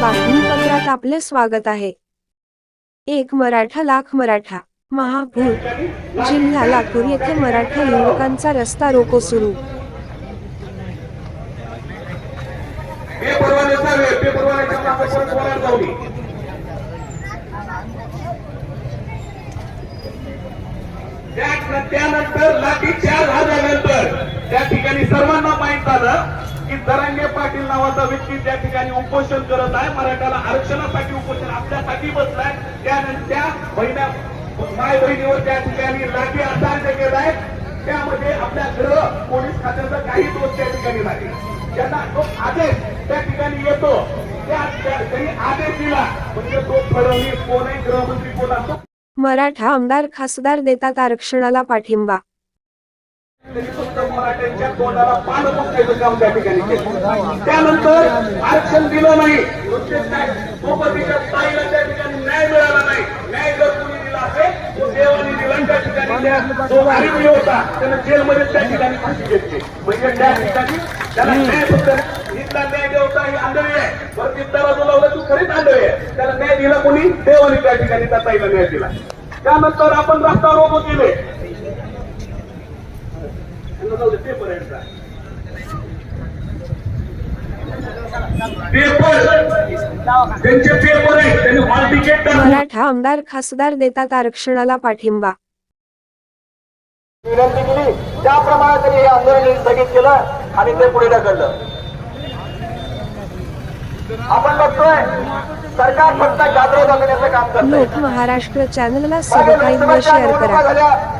बातमीपत्रात आपले स्वागत आहे. एक मराठा लाख मराठा महाभूर जिल्हा लातूर येथे मराठा युवकांचा रस्ता रोको सुरू. त्यानंतर लाठीच्या दरंगे पाटील नावाचा व्यक्ती त्या ठिकाणी उपोषण करत आहे मराठ्याला आरक्षणासाठी उपोषण आपल्यासाठी बसलाय. त्यानंतर त्या बहिण्या माय बहिणीवर त्या ठिकाणी लाठी असाध्य आहे त्यामध्ये आपल्या गृह पोलीस खात्याचा काही दोष त्या ठिकाणी नाही. त्यांना तो आदेश त्या ठिकाणी येतो त्या त्यांनी आदेश दिला म्हणजे तो फडणवीस कोणही गृहमंत्री कोण असतो मराठा आमदार खासदार देतात आरक्षणाला पाठिंबा. मराठ्यांच्या तोंडाला पानं पुसण्याचं काम त्या ठिकाणी केलं. त्यानंतर आरक्षण दिलं नाही. ताईला त्या ठिकाणी न्याय मिळाला नाही. न्याय जर कोणी दिला असेल तो देवाने दिला त्या ठिकाणी जो होता. त्यानं जेलमध्ये त्या ठिकाणी फाशी घेतली. म्हणजे त्या ठिकाणी त्याला न्याय फक्त इथला न्याय देवता ही आंधळी आहे. बरं तिथला जो लावला तू खरीच आंधळी आहे. त्याला न्याय दिला कोणी? देवाने त्या ठिकाणी त्या ताईला न्याय दिला. त्यानंतर आपण रस्ता रोबो केले. मराठा आमदार खासदार देतात आरक्षणाला पाठिंबा. विनंती केली. त्याप्रमाणे त्यांनी हे आंदोलन स्थगित केलं आणि ते पुढे ढकललं. आपण बघतोय सरकार फक्त गाजरे दाखवण्याचं काम करतंय. लोक महाराष्ट्र चॅनलला सबस्क्राईब शेअर करा.